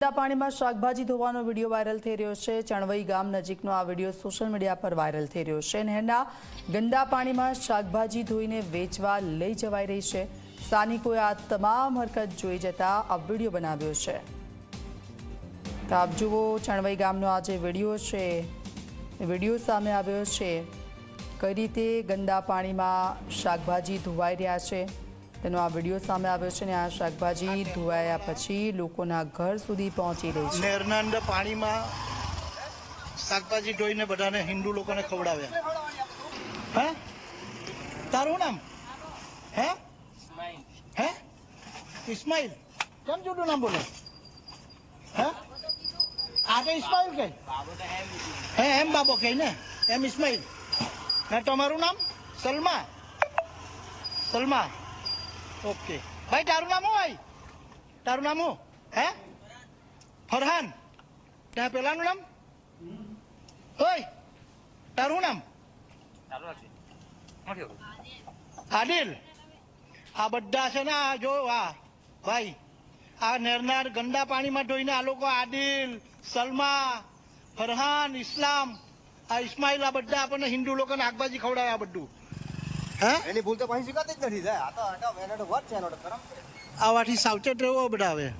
પાણીમાં શાકભાજી ધોવાનો video viral થઈ રહ્યો છે. ચણવઈ ગામ નજીકનો આ વીડિયો સોશિયલ મીડિયા પર વાયરલ થઈ રહ્યો છે નહેરના ગંદા પાણીમાં શાકભાજી ધોઈને વેચવા લઈ જવાઈ રહી છે. સ્થાનિકોએ આ તમામ હરકત જોઈ જતા આ વીડિયો બનાવ્યો છે. તો આપ જુઓ, ચણવઈ ગામનો આ જે વીડિયો છે વીડિયો સામે આવ્યો છે. કઈ રીતે ગંદા પાણીમાં શાકભાજી ધોવાઈ રહ્યા છે? તેનો આ વીડિયો સામે આવ્યો છે ને આ શાકભાજી ધોવાયા પછી લોકોના ઘર સુધી પહોંચી રહી છે. નહેરના પાણીમાં શાકભાજી ધોઈને બધાને હિન્દુ લોકોને ખવડાવ્યા. હે? તારું નામ? હે? હે? ઇસ્માઇલ. કેમ જુદું નામ બોલે? હે? આ કે ઇસ્માઇલ કે હે, એમ બાબો કે ને? એમ ઇસ્માઇલ. ને તમારું નામ સલમા. સલમા. ઓકે. ભાઈ તારું નામ શું ભાઈ તારું નામ શું હે? ફરહાન. ત્યાં પેલાનું નામ? ઓય તારું નામ? આદિલ. આ બધા છે ને આ જો આ. ભાઈ આ નેરનાર ગંદા પાણીમાં ધોઈને આ લોકો આદિલ સલમા ફરહાન ઇસ્લામ આ ઇસ્માઇલ આ બધા આપણને હિન્દુ લોકોને શાકભાજી ખવડાવે આ બધું. હે? એની ભૂલ તો પાછી શીખાતી જ નથી. આ તો આ તો એનો તો છે એનો કરમ છે. આવાથી સાવચેત રહેવો બધા હવે.